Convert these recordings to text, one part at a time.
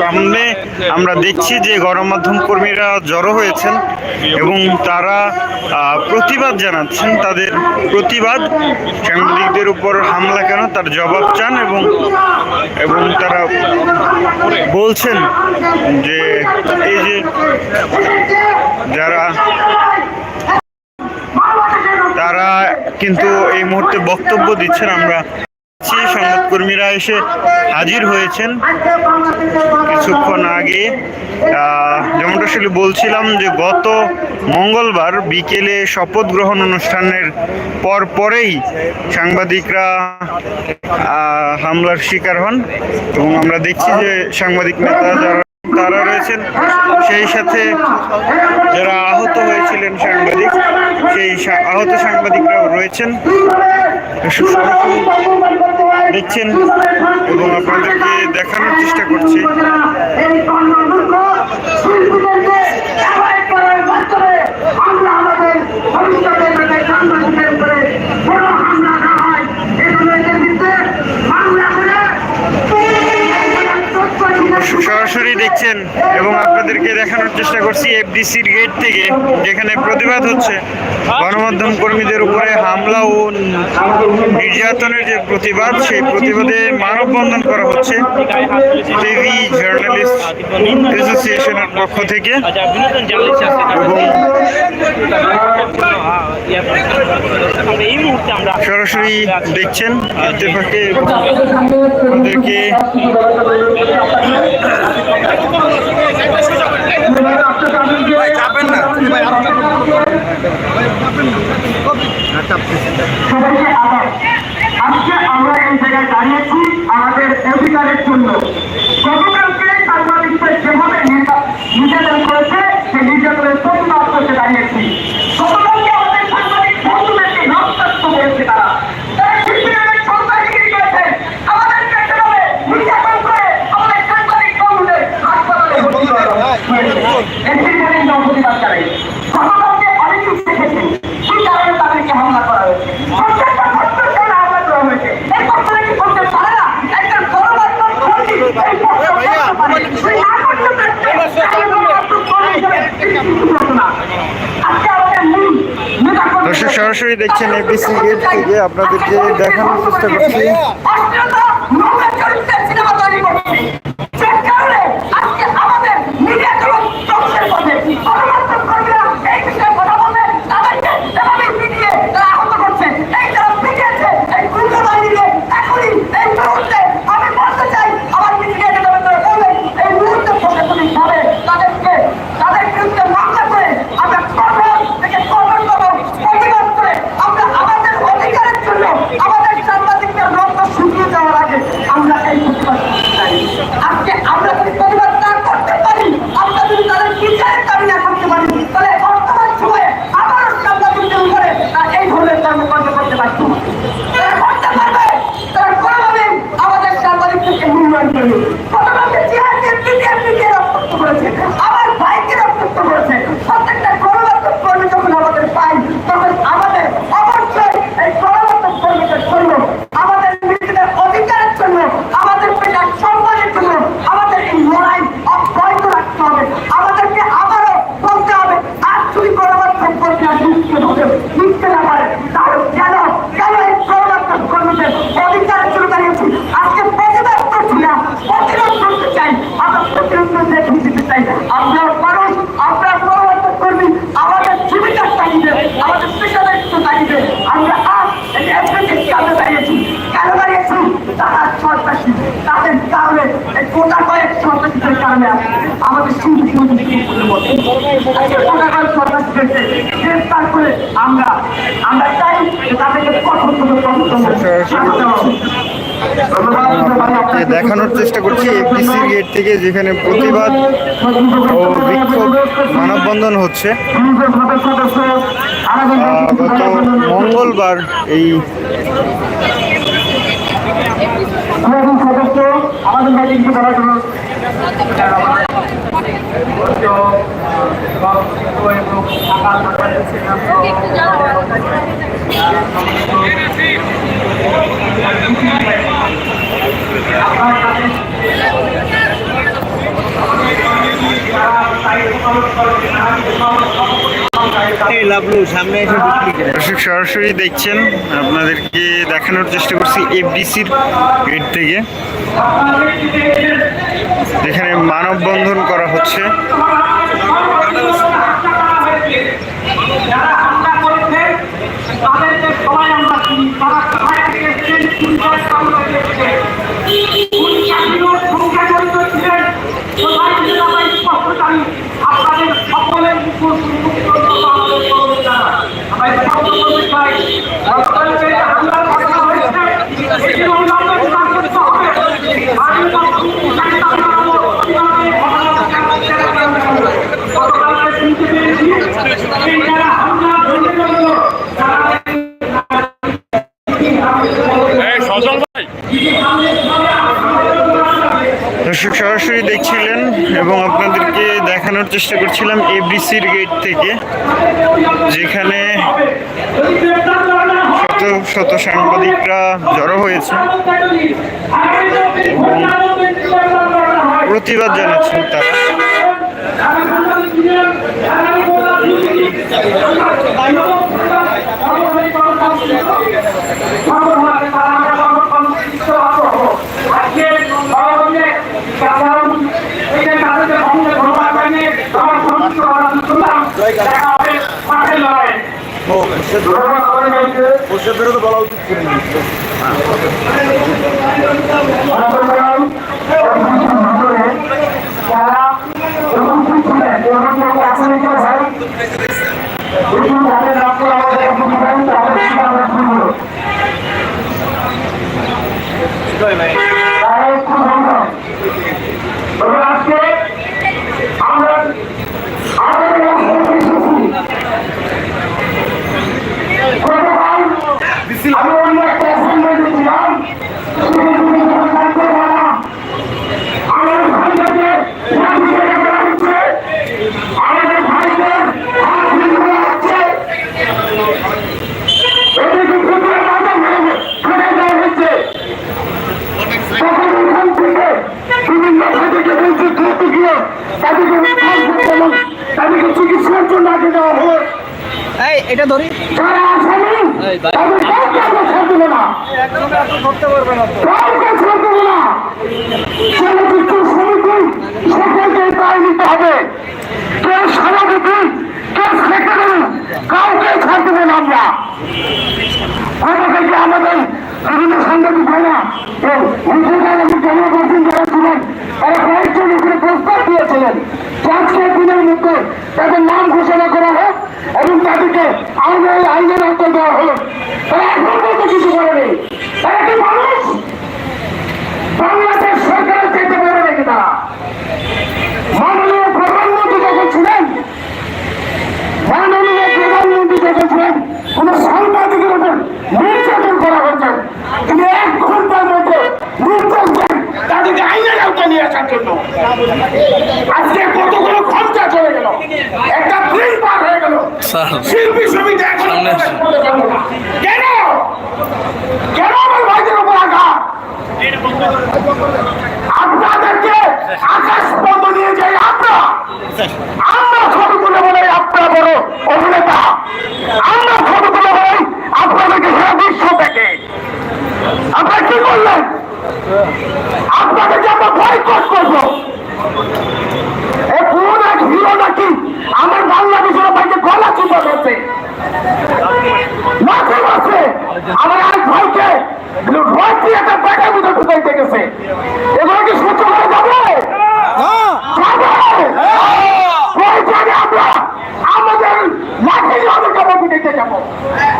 সামনে আমরা দেখছি যে গণমাধ্যম কর্মীরা জড়ো হয়েছেন এবং তারা প্রতিবাদ জানাচ্ছেন তাদের প্রতিবাদ। সাংবাদিকদের উপর হামলা কেন? তার জবাব চান এবং এবং তারা বলছেন যে এই যে যারা তারা কিন্তু এই মুহূর্তে বক্তব্য দিচ্ছেন, আমরা সংবাদকর্মীরা এসে হাজির হয়েছেন। কিছুক্ষণ আগে যেমনটা শুধু বলছিলাম যে গত মঙ্গলবার বিকেলে শপথ গ্রহণ অনুষ্ঠানের পর পরেই সাংবাদিকরা হামলার শিকার হন এবং আমরা দেখছি যে সাংবাদিক নেতা যারা তারা রয়েছেন, সেই সাথে যারা আহত হয়েছিলেন সাংবাদিক, সেই আহত সাংবাদিকরাও রয়েছেন। দেখছেন এবং আপনাদেরকে দেখানোর চেষ্টা করছি। সরাসরি দেখছেন এবং আপনাদেরকে দেখানোর চেষ্টা করছি এফডিসির গেট থেকে যেখানে প্রতিবাদ হচ্ছে গণমাধ্যম কর্মীদের উপরে হামলা ও নির্যাতনের যে প্রতিবাদ সেই প্রতিবাদে মানববন্ধন করা হচ্ছে টিভি জার্নালিস্ট অ্যাসোসিয়েশনের পক্ষ থেকে এবং এই মুহূর্তে আমরা সরাসরি দেখছেন ইত্তেফাকে আচ্ছা। আমাদের অধিকারের জন্য। সরাসরি দেখছেন এবিসি গেট থেকে। আপনাদেরকে দেখানোর চেষ্টা করছি। আচ্ছা, আচ্ছা। আচ্ছা, দেখানোর চেষ্টা করছি এফডিসি গেট থেকে যেখানে প্রতিবাদ ও বিক্ষোভ মানববন্ধন হচ্ছে। গত মঙ্গলবার এই দর্শক সরাসরি দেখছেন আপনাদেরকে দেখানোর চেষ্টা করছি এফডিসির গেট থেকে। যেখানে মানববন্ধন করা হচ্ছে। যারা হামলা করেছে তাদেরকে সবাই আমরা চিনি তারা কোথায় থেকে এসেছেন কোন জায়গা আমরা দেখেছি কোন চাকরির সংখ্যা জড়িত ছিলেন কোথায় ছিলেন আমরা স্পষ্ট জানি আপনাদের সকলের মুখোশ উন্মুক্ত জন্য আমাদের করতে চাই আমরা স্পষ্ট করতে চাই গতকালকে যে হামলার ঘটনা হয়েছে এটি অবিলম্বে বিচার করতে হবে আমি চাকরি আমরা কীভাবে গতকালকে শুনতে পেরেছি এই যারা হামলা ঘটে গেল তারা দর্শক সরাসরি দেখছিলেন এবং আপনাদেরকে দেখানোর চেষ্টা করছিলাম এবিসির গেট থেকে, যেখানে শত শত সাংবাদিকরা জড়ো হয়েছে প্রতিবাদ জানাচ্ছেন তারা। আজকে গতকাল আমি অন্য একটা অ্যাসাইনমেন্টে ছিলাম আমার ভাইটাকে রাজনীতি করা হচ্ছে আমাদের ভাইদের হাত ভেঙে দেওয়া হচ্ছে এদিকে কুকুরের মাথা ভেঙে ফেলে দেওয়া হচ্ছে তখন এখান থেকে বিভিন্ন ভাইদেরকে বলছে ধরতে গিয়ে তাদেরকে চিকিৎসার জন্য আগে দেওয়া হলো এই, এটা ধরি। ছাড় দেবো না সকলকে দায় নিতে হবে কেউ সভাপতি কেউ সেক্রেটারি কাউকে ছাড় দেবো না আমরা। আমাদের বিভিন্ন সাংবাদিক ভাইরা এবং জনগণ যারা ছিলেন তারা কয়েকজন এখানে প্রস্তাব দিয়েছিলেন। আজকের দিনের মধ্যে কোন সাংবাদিকের উপর নির্যাতন করা হয়েছে তিনি এক ঘণ্টার মধ্যে নির্দেশ দেন তাদেরকে আইনের আওতায় নিয়ে আসার জন্য। আজকে কতগুলো ঘণ্টা চলে গেল? একটা দিন পার হয়ে গেল। শিল্পী সমিতি এখন কেন কেন? আমার ভাইদের উপর আঘাত? আপনাদেরকে আকাশ পর্ব নিয়ে যাই আমরা। আমরা ছবি তুলে বলে আপনারা বড় অভিনেতা। আমরা ছবি তুলে বলে আপনাদেরকে সারা বিশ্ব থেকে আপনারা কি করলেন? আপনাদেরকে আমরা বয়কট করব কোন এক হিরো নাকি আমার বাংলাদেশের ভাইকে গলা চিপা করছে মাঠে মাঠে আমার এক ভাইকে দিয়ে একটা ব্যাগের ভিতরে ঢুকাইতে গেছে। এগুলো কি সহ্য করে যাবে? প্রয়োজনে আমরা আমাদের লাঠি আমাদেরকে আমরা দিতে যাব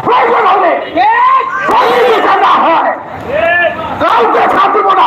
প্রয়োজন হলে যদি বিচার না হয় কাউকে ছাড় দেবো না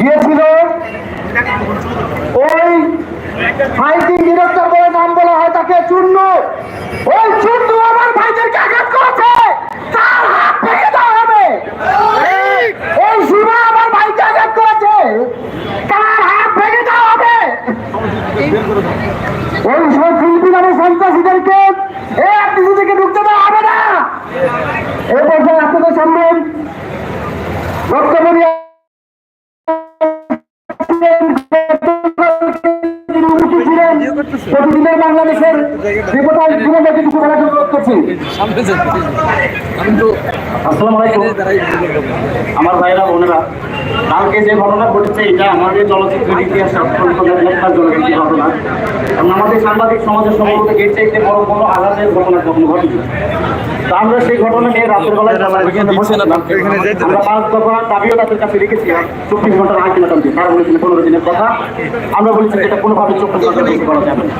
গিয়েছিল। ওই ভাইটি নিরক্তর বলে নাম বলা হয় তাকে চূর্ণ। ওই চূর্ণ আমার ভাইদেরকে আঘাত করেছে। তার হাত ভেঙে দেওয়া হবে। ওই সীমা আমার ভাইকে আঘাত করেছে। তার হাত ভেঙে দেওয়া হবে। ওই আমার ভাইরা বোনেরা কালকে যে ঘটনা ঘটেছে এটা আমাদের চলচ্চিত্রের ইতিহাসে অত্যন্ত ঘটনা। এবং আমাদের সাংবাদিক সমাজের সম্ভবত এর চাইতে বড় কোনো আঘাতের ঘটনা কখনো ঘটেনি। তো আমরা সেই ঘটনা নিয়ে রাতের বেলায় আমরা এখানে আমরা পাঁচ দফা দাবিও তাদের কাছে রেখেছি। চব্বিশ ঘণ্টার আলটিমেটাম দিয়ে তারা বলেছিলেন পনেরো দিনের কথা। আমরা বলেছি এটা কোনোভাবে চব্বিশ ঘণ্টা করা যাবে না।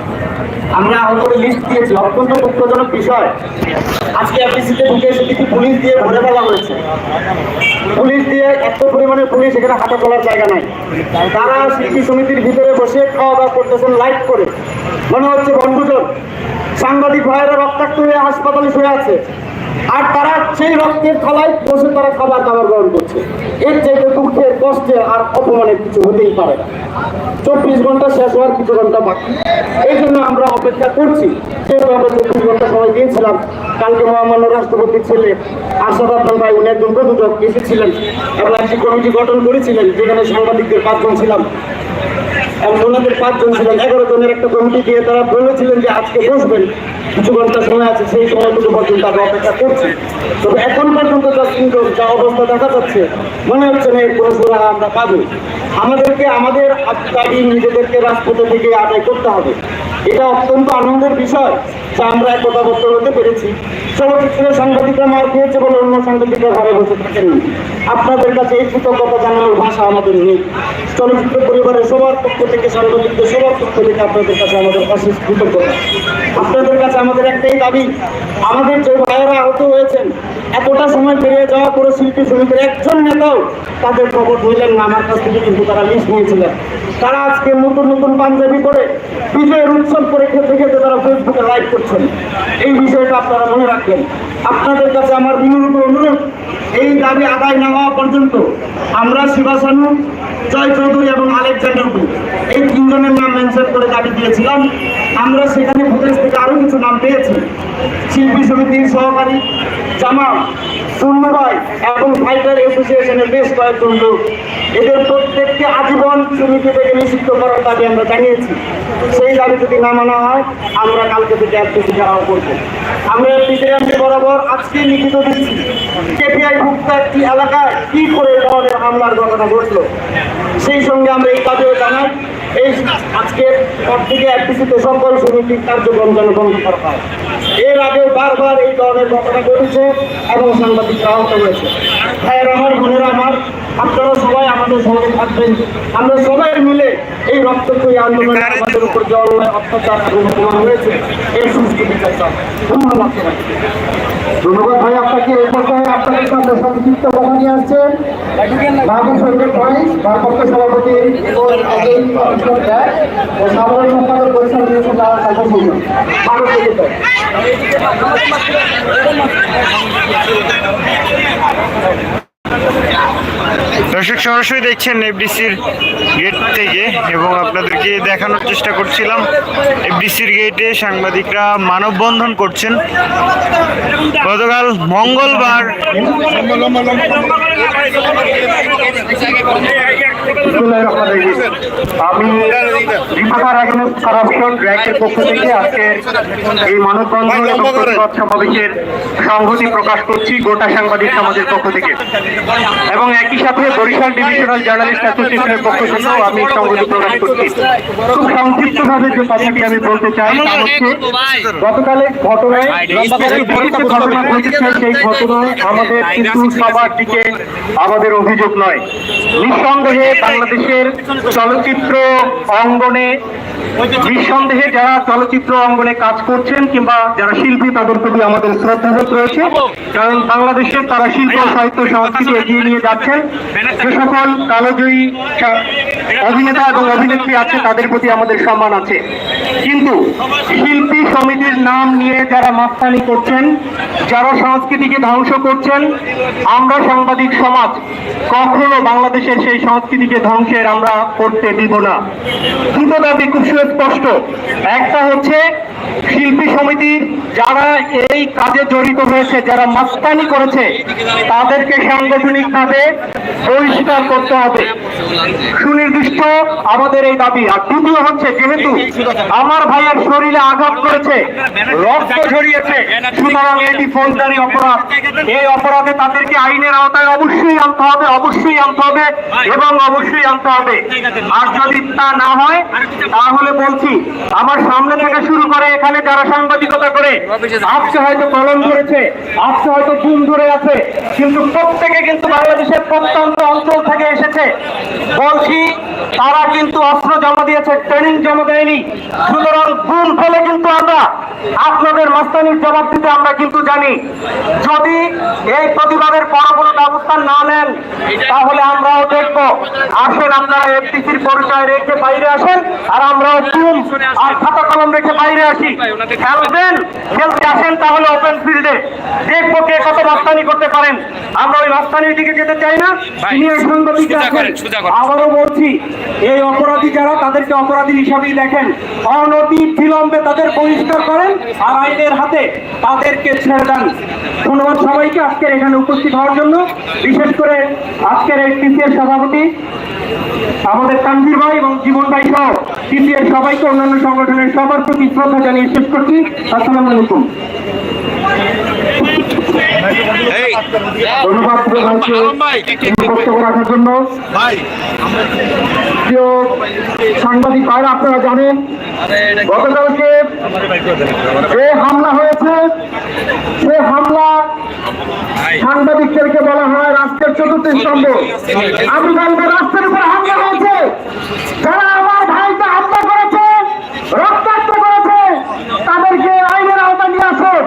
আমরা আহতদের লিস্ট দিয়েছি। অত্যন্ত দুঃখজনক বিষয়। আজকে ঢুকে এসে কিছু পুলিশ দিয়ে ভরে ফেলা হয়েছে। পুলিশ দিয়ে এত পরিমাণে পুলিশ এখানে হাতে তোলার জায়গা নাই। তারা শিল্পী সমিতির ভিতরে বসে খাওয়া দাওয়া করতেছেন লাইট করে। মনে হচ্ছে বন্ধুজন, সাংবাদিক ভাইয়েরা রক্তাক্ত হয়ে হাসপাতালে শুয়ে আছে। আর তারা সেই রক্তের থালায় বসে তারা খাবার দাবার গ্রহণ করছে। এর চাইতে দুঃখের কষ্টে আর অপমানের কিছু হতেই পারে না। চব্বিশ ঘণ্টা শেষ হওয়ার কিছু ঘণ্টা বাকি। এই জন্য আমরা অপেক্ষা করছি। যেহেতু আমরা চব্বিশ ঘণ্টা সময় দিয়েছিলাম, কালকে মহামান্য রাষ্ট্রপতি ছেলে আশা আফগান ভাই, উনি একজন প্রযোজক, এসেছিলেন। এবং একটি কমিটি গঠন করেছিলেন, যেখানে সাংবাদিকদের পাঁচজন ছিলাম। এবং ওনাদের পাঁচজন ছিলেন এগারো জনের একটা কমিটি দিয়ে তারা বলেছিলেন যে আজকে বসবেন। কিছু ঘণ্টা সময় আছে, সেই সময়টুকু পর্যন্ত আমরা অপেক্ষা করছি। তবে এখন পর্যন্ত যা সিন্ড্রোম যা অবস্থা দেখা যাচ্ছে, মনে হচ্ছে না এর কোনো সুরাহা আমরা পাবো। আমাদেরকে, আমাদের দাবি নিজেদেরকে রাজপথে থেকে আদায় করতে হবে। এটা অত্যন্ত আনন্দের বিষয় যা আমরা একতাবদ্ধ হতে পেরেছি। চলচ্চিত্রের সাংবাদিকরা মার খেয়েছে বলে অন্য সাংবাদিকরা ঘরে বসে থাকেননি আপনাদের কাছে এই কৃতজ্ঞতা জানানোর ভাষা আমাদের নেই। চলচ্চিত্র পরিবারের সবার পক্ষ থেকে সাংবাদিকদের সবার পক্ষ থেকে আপনাদের কাছে আমাদের অশেষ কৃতজ্ঞতা। আপনাদের কাছে আমাদের একটাই দাবি, আমাদের যে ভাইয়েরা আহত হয়েছেন এতটা সময় পেরিয়ে যাওয়া পরে শিল্পী সমিতির একজন নেতাও তাদের খবর ধরলেন না, আমার কাছ থেকে কিন্তু তারা লিস্ট নিয়েছিলেন। তারা আজকে নতুন নতুন পাঞ্জাবি করে বিজয়ের উৎসব করে খেতে খেতে তারা ফেসবুকে লাইভ করছেন। এই বিষয়টা আপনারা মনে রাখবেন। আপনাদের কাছে আমার বিনীত অনুরোধ, এই দাবি আদায় না হওয়া পর্যন্ত আমরা শিবাসানু জয় চৌধুরী এবং আলেকজান্ডার এই তিনজনের নাম মেনশন করে দাবি দিয়েছিলাম। আমরা সেখানে ফুটেজ থেকে আরও কিছু নাম পেয়েছি। শিল্পী সমিতির সহকারী, জামাল শূন্যবাই এবং ফাইটার অ্যাসোসিয়েশনের বেশ কয়েকজন লোক। এদের প্রত্যেককে আজীবন সমিতি থেকে নিষিদ্ধ করার দাবি আমরা জানিয়েছি। সেই দাবি যদি না মানা হয়, আমরা কালকে থেকে একটু ঘেরাও করব। আমরা বিজেপি বরাবর আজকে লিখিত দিচ্ছি, কেপিআই ভুক্ত একটি এলাকায় কি করে ধরনের হামলার ঘটনা ঘটলো? সেই সঙ্গে আমরা এই কাজেও জানাই এই আজকে থেকে একটিতে সকল সমিতির কার্যক্রম বন্ধ করা হয় এর আগে বারবার এই ধরনের ঘটনা ঘটেছে এবং সাংবাদিকরা আহত হয়েছে। ভাইয়ের আমার, বোনেরা আমার আপনারা সবাই আমাদের সঙ্গে থাকবেন। আমরা সবাই মিলে এই রক্তক্ষয়ী আন্দোলনে আমাদের উপর যে অন্যায় অত্যাচার হয়েছে, এই সুস্থ ধন্যবাদ ভাই, আপনাকে এই পর্যায়ে সংক্ষিপ্ত কথা নিয়ে আসছেন মাহবুব সরকার ভাই ভারপ্রাপ্ত সভাপতি ও সাধারণ সম্পাদক পরিষদ দর্শক সরাসরি দেখছেন এফডিসির গেট থেকে এবং আপনাদেরকে দেখানোর চেষ্টা করছিলাম। এফডিসির গেটে সাংবাদিকরা মানববন্ধন করছেন। গতকাল মঙ্গলবার আমি কারাপশন র্যাকের পক্ষ থেকে আজকে এই মানববন্ধন এবং প্রতিবাদ সমাবেশের সংহতি প্রকাশ করছি গোটা সাংবাদিক সমাজের পক্ষ থেকে। এবং একই সাথে বরিশাল ডিভিশনাল জার্নালিস্ট অ্যাসোসিয়েশনের পক্ষ থেকেও আমি সংহতি প্রকাশ করছি। খুব সংক্ষিপ্তভাবে যে কথাটি আমি বলতে চাই, তা হচ্ছে গতকালের ঘটনায় ঘটনা ঘটেছে, সেই ঘটনায় আমাদের কিন্তু সবার দিকে আমাদের অভিযোগ নয়। নিঃসন্দেহে বাংলাদেশের চলচ্চিত্র অঙ্গনে, নিঃসন্দেহে যারা চলচ্চিত্র অঙ্গনে কাজ করছেন কিংবা যারা শিল্পী, তাদের প্রতি আমাদের শ্রদ্ধাবোধ রয়েছে। কারণ বাংলাদেশে তারা শিল্প, সাহিত্য, সংস্কৃতি এগিয়ে নিয়ে যাচ্ছেন। যে সকল কালোজয়ী অভিনেতা এবং অভিনেত্রী আছে তাদের প্রতি আমাদের সম্মান আছে। কিন্তু শিল্পী সমিতির নাম নিয়ে যারা মাস্তানি করছেন, যারা সংস্কৃতিকে ধ্বংস করছেন, আমরা সাংবাদিক সমাজ, কখনো বাংলাদেশের সেই সংস্কৃতিকে ধ্বংসের আমরা করতে দিব না। দুটো দাবি খুব সুস্পষ্ট। একটা হচ্ছে শিল্পী সমিতির যারা এই কাজে জড়িত হয়েছে যারা মাস্তানি করেছে, তাদেরকে সাংগঠনিকভাবে বহিষ্কার করতে হবে। সুনির্দিষ্ট আমাদের এই দাবি। আর দ্বিতীয় হচ্ছে, যেহেতু আমার ভাইয়ের শরীরে আঘাত করেছে, রক্ত ঝরিয়েছে। সুতরাং এটি ফৌজদারি অপরাধ। এই অপরাধে তাদেরকে আইনের আওতায় অবশ্যই আনতে হবে, অবশ্যই আনতে হবে এবং অবশ্যই আনতে হবে। আর যদি তা না হয়, তাহলে বলছি, আমার সামনে থেকে শুরু করে এখানে যারা সাংবাদিকতা করে, আজকে হয়তো কলম ধরেছে, আজকে হয়তো গুম ধরে আছে, কিন্তু প্রত্যেকে কিন্তু বাংলাদেশের প্রত্যন্ত অঞ্চল থেকে এসেছে। বলছি, তারা কিন্তু অস্ত্র জমা দিয়েছে, ট্রেনিং জমা দেয়নি। সুতরাং গুম ফলে কিন্তু আমরা আপনাদের মাস্তানির জবাব দিতে আমরা কিন্তু জানি। যদি এই প্রতিবাদের পরবর্তী ব্যবস্থা না নেন তাহলে আমরাও দেখব। আসেন আপনারা এফটিসির পরিচয় রেখে বাইরে আসেন আর আমরাও গুম আর খাতা কলম রেখে বাইরে আসি। খেলবেন খেলতে আসেন তাহলে ওপেন ফিল্ডে দেখব কে কত মাস্তানি করতে পারেন। আমরা ওই মাস্তানির দিকে যেতে চাই না। সিনিয়র সাংবাদিক আছেন আবারও বলছি এই অপরাধী যারা তাদেরকে অপরাধী হিসাবেই দেখেন। অনতি বিলম্বে তাদের বহিষ্কার করেন আর আইনের হাতে তাদেরকে ছেড়ে দেন। ধন্যবাদ সবাইকে আজকের এখানে উপস্থিত হওয়ার জন্য। বিশেষ করে আজকের এই টিসিএর সভাপতি আমাদের তানভীর ভাই এবং জীবন ভাই সহ টিসিএর সবাইকে অন্যান্য সংগঠনের সবার প্রতি শ্রদ্ধা জানিয়ে শেষ করছি। আসসালামু আলাইকুম। ধন্যবাদ রাখার জন্য। প্রিয় সাংবাদিক ভাইরা আপনারা জানেন গতকালকে যে হামলা হয়েছে সে হামলা সাংবাদিকদেরকে বলা হয় রাষ্ট্রের চতুর্থ স্তম্ভ। আমি বলব রাষ্ট্রের উপর হামলা হয়েছে। যারা আমার ভাইকে হামলা করেছে রক্তাক্ত করেছে তাদেরকে আইনের আওতায় নিয়ে আসুন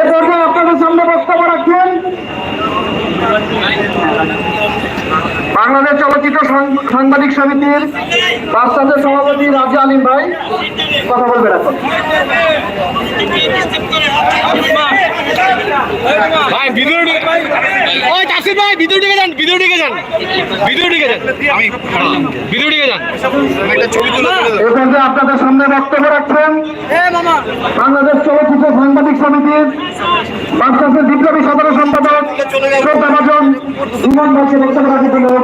এই জন্য আপনাদের সামনে বক্তব্য রাখছেন বাংলাদেশ চলচ্চিত্র সাংবাদিক সমিতির বাচ্চাদের সভাপতি রাজা আলিম ভাই কথা বলবেন এখন। ভাই ভিডিও ওই তাসির ভাই ভিডিও দিকে যান ভিডিও দিকে যান। ভিডিও দিকে যান। আমি ভিডিও দিকে যান। এখানে আপনাদের সামনে বক্তব্য রাখছেন বাংলাদেশ চলচ্চিত্র সাংবাদিক সমিতির বাংলাদেশের বিপ্লবী সাধারণ সম্পাদক ভাইকে বক্তব্য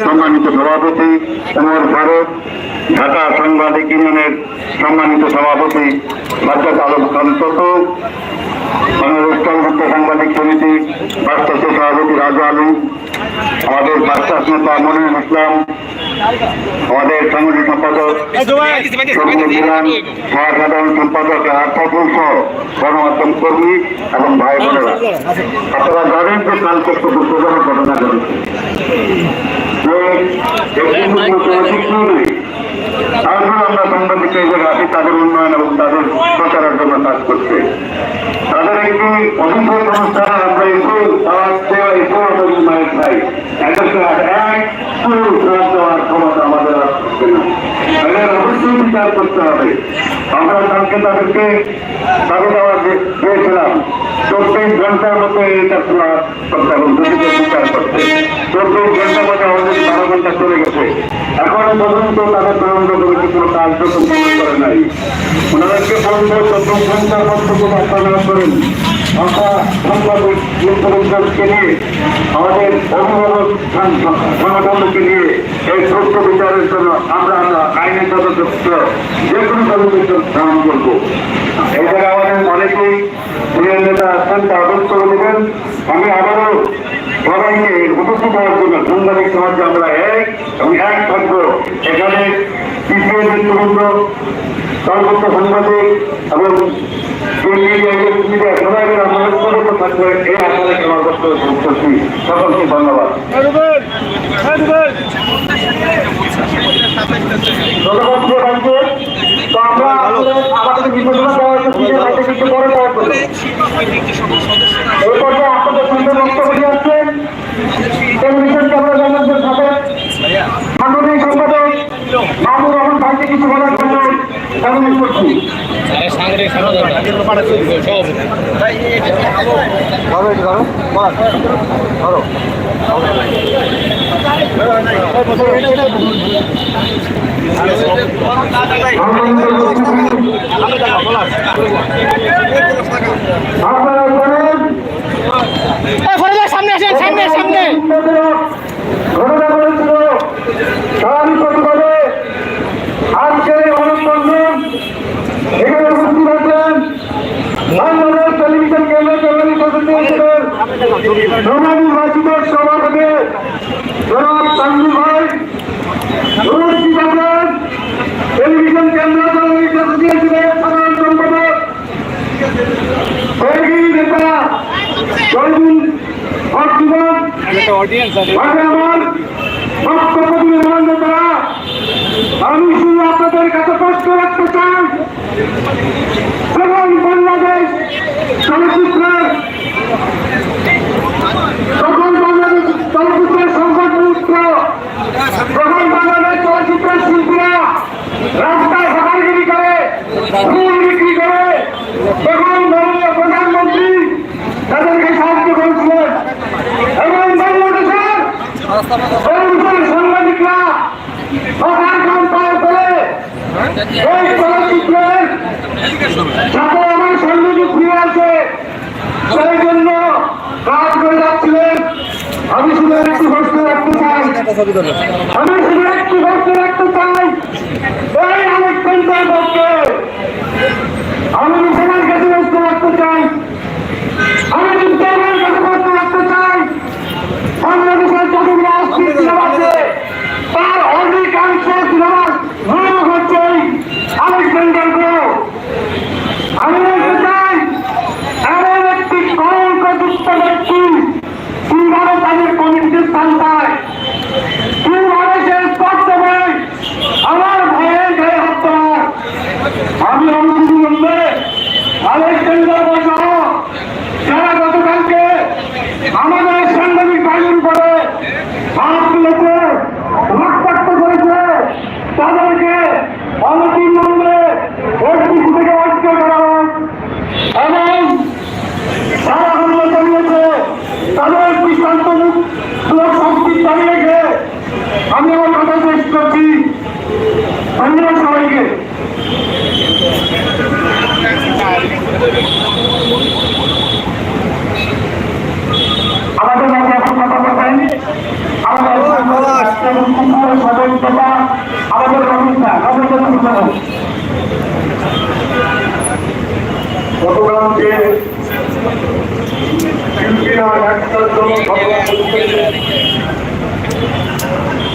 সম্মানিত সভাপতি উমর ফারুক, ঢাকা সাংবাদিক ইউনিয়নের সম্মানিত সভাপতি বাচ্চা আলম খান ততু বাংলাদেশ সাংবাদিক সমিতি বাস্তাসের সভাপতি রাজু আলম আমাদের বাচ্চা নেতা মনিরুল ইসলাম আমাদের সাংগঠনিক সম্পাদক সাধারণ সম্পাদক সহ গণমাধ্যম কর্মী এবং ভাই বোনেরা। আপনারা জানেন যে কালকে একটু দুঃখজনক ঘটনা ঘটেছে। একটি তারপর আমরা সাংবাদিক এই জায়গায় আছি তাদের উন্নয়ন এবং তাদের প্রচারের জন্য কাজ করছে। তাদের একটি অভিযোগ অনুষ্ঠানে আমরা এসে তারা খাই এদেরকে এক পুরো ভোট দেওয়ার ক্ষমতা আমাদের আর থাকবে না। অবশ্যই বিচার করতে হবে। আমরা কালকে তাদেরকে দাবি দেওয়া দিয়ে- দিয়েছিলাম, চব্বিশ ঘণ্টার মধ্যে এটা পুরা করতে হবে দুটিকে বিচার করতে। চব্বিশ ঘণ্টার মধ্যে আমাদের বারো ঘণ্টা কার্যক্রম করে নাই। ওনাদেরকে বলব, চব্বিশ ঘণ্টার মধ্যে কোনো আপনারা করেন। আমরা সাংবাদিক মুখ্যমন্ত্রীকে নিয়ে, আমাদের অভিভাবক সংগঠনকে নিয়ে এই সত্য বিচারের জন্য আমরা আমরা আইনের তদন্ত যে কোনো জন্য গ্রহণ করব। জায়গায় আমাদের অনেকেই সিনিয়র নেতা আছেন তাদের করে দেবেন। সাংবাদিক সমাজে আমরা এক এবং এক থাকব এখানে তৃতীয় ব্যক্তিবৃন্দ সর্বোচ্চ সাংবাদিক এবং সবাইকে আমার উপলক্ষ থাকবে এই আশা রেখে আমার সংবাদ আমি কিছু বলার জন্য অনুরোধ করছি। সামনে সামনে সামনে। আজকের এই অনুষ্ঠানে এখানে উপস্থিত আছেন বাংলাদেশ টেলিভিশন কেন্দ্রের কেন্দ্রীয় সদস্য হিসেবে রোমানি মাসিদের সভাপতি জনাব সঞ্জু ভাই উপস্থিত আছেন টেলিভিশন কেন্দ্র কেন্দ্রীয় সদস্য হিসেবে সাধারণ সম্পাদক কয়েকই নেতা কয়েকজন ভক্তিবাদ আমার বক্তব্য নির্মাণ করা আমি শুধু আপনাদের কাছে প্রশ্ন রাখতে চাই। এবং বাংলাদেশ চলচ্চিত্র ধন্যবাদ আমাদের মাঝে এখন কথা বলবেন আমাদের সহযোগিতা আমাদের ব্যবস্থা গতকালকে শিল্পীরা ডাক্তার জন্য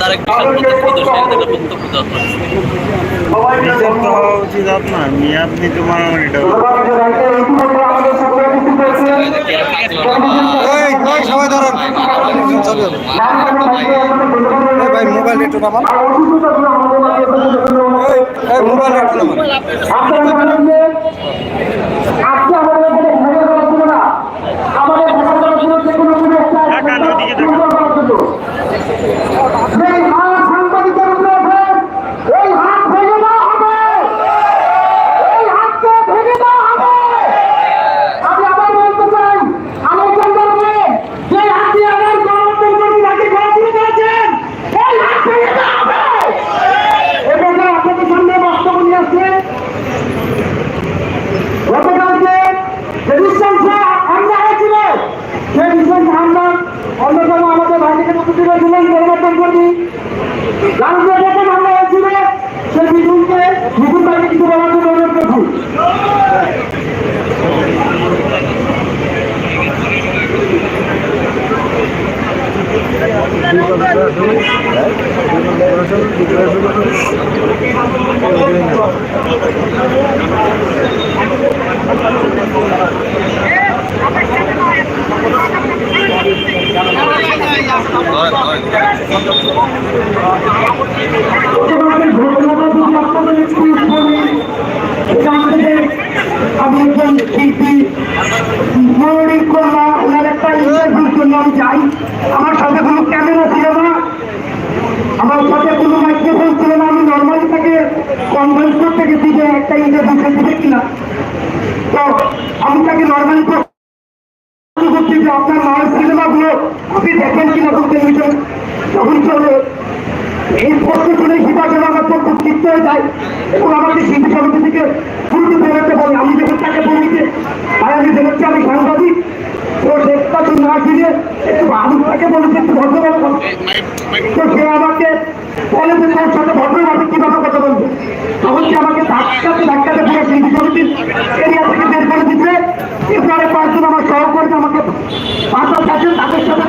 তার একটা উচিত আপনার নিয়ে আপনি তোমার সবাই ধরেন ভাই মোবাইল একটু নামান মোবাইল একটু নামান পর্যন্ত আমি একজন শিল্পী মৌলিক ওনার একটা ইন্টারভিউর জন্য আমার সাথে কোনো ক্যামেরা আমার কোনো মাইক্রোফোন ছিল না, আমি নর্মালি তাকে কনভেন্স গেছি যে একটা ইন্টারভিউ দিবে কিনা। তো আমি তাকে নর্মালি করছি যে আপনার মায়ের সিনেমাগুলো আপনি দেখেন কিনা কোন টেলিভিশন তখন চলে এই প্রশ্ন শুনে হিসাবে আমার চোখ চিত্ত হয়ে যায় এবং আমাকে শিল্পী সমিতি থেকে শুরুতে বেরোতে বলে। আমি যখন তাকে বলি যে আমি বেরোচ্ছি আমি সাংবাদিক তো দেখটা তো না ফিরে একটু তাকে একটু ভদ্রভাবে তো সে আমাকে কথা বলব? আমাকে ধাক্কাতে করে দিচ্ছে এরপরে আমার আমাকে তাদের সাথে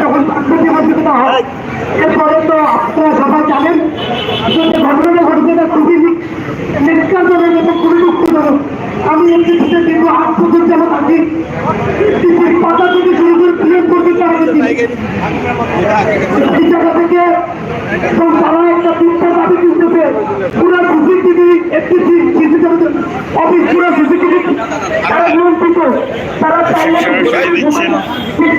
হয় এরপরে তো সবাই জানেন যে ঘটনাটা ঘটেছে এটা খুবই নিষ্কান্তনের মতো খুবই দুঃখজনক। আমি একটি দীর্ঘ থাকি পাতা থেকে শুরু করে পর্যন্ত আমাকে দিই। এই জায়গা থেকে এবং তারা একটা তিনটা দাবি তুলতেছে পুরো সিসিটিভি একটি সিসিটিভি অফিস পুরো সিসিটিভি তারা নিয়ন্ত্রিত। তারা চাইলে সরাসরি দিচ্ছেন। এই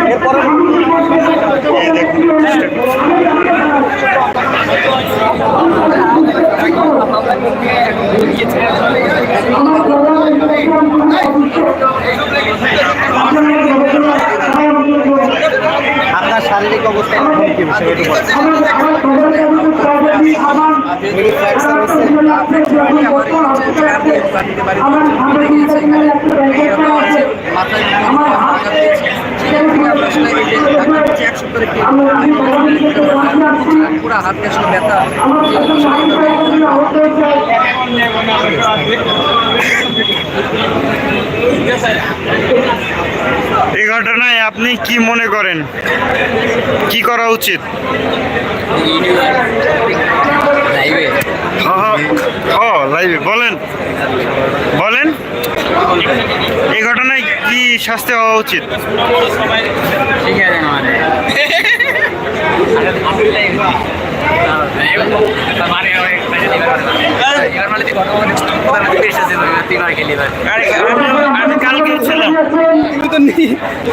দেখুন, আপনার শারীরিক অবস্থা এখন কি বিষয় একটু বলেন। পুরা হাত কাশলো ব্যথা এই ঘটনায় আপনি কি মনে করেন? কি করা উচিত? লাইভে বলেন। বলেন। এই ঘটনায় কি শাস্তি হওয়া উচিত?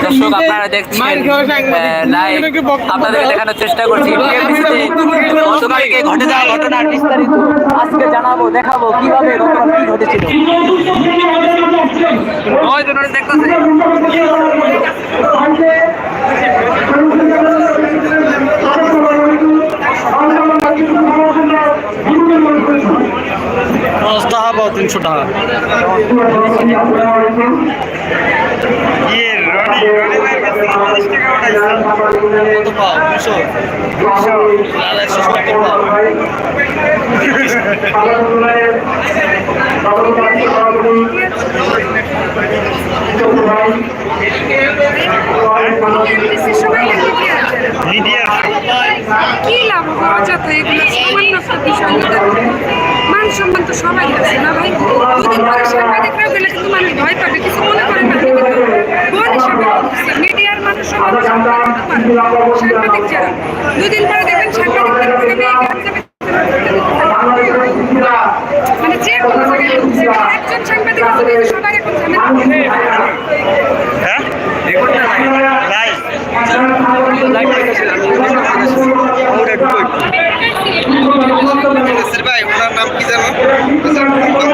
দর্শক আপনারা দেখছেন আপনাদের দেখানোর চেষ্টা করছি। গতকালকে ঘটে যাওয়া ঘটনার বিস্তারিত আজকে জানাব দেখাবো কীভাবে ঘটনা কি ঘটেছিল। দেখতেছে। তিনশো টাকা। ইয়ে রনি রনি ভাই কাছে পঞ্চাশ টাকা উঠাইছে কত পাও? দুশো? আর একশো সত্তর পাও। মিডিয়ার কি লাভ হওয়া যত এগুলো সামান্য একটা বিষয় মান সম্মান তো সবাই আছে না ভাই? দুদিন পরে সাংবাদিকরা গেলে কিন্তু মানুষ ভয় পাবে কিছু মনে করে না। কিন্তু বোন হিসাবে মিডিয়ার মানুষ সাংবাদিক যারা দুদিন পরে দেখবেন সাংবাদিকদের মনে নেই মানে যে কোনো জায়গায় একজন সাংবাদিক আছে, এখন হ্যাঁ? লাইভ ভাই ওনার নাম কি জানো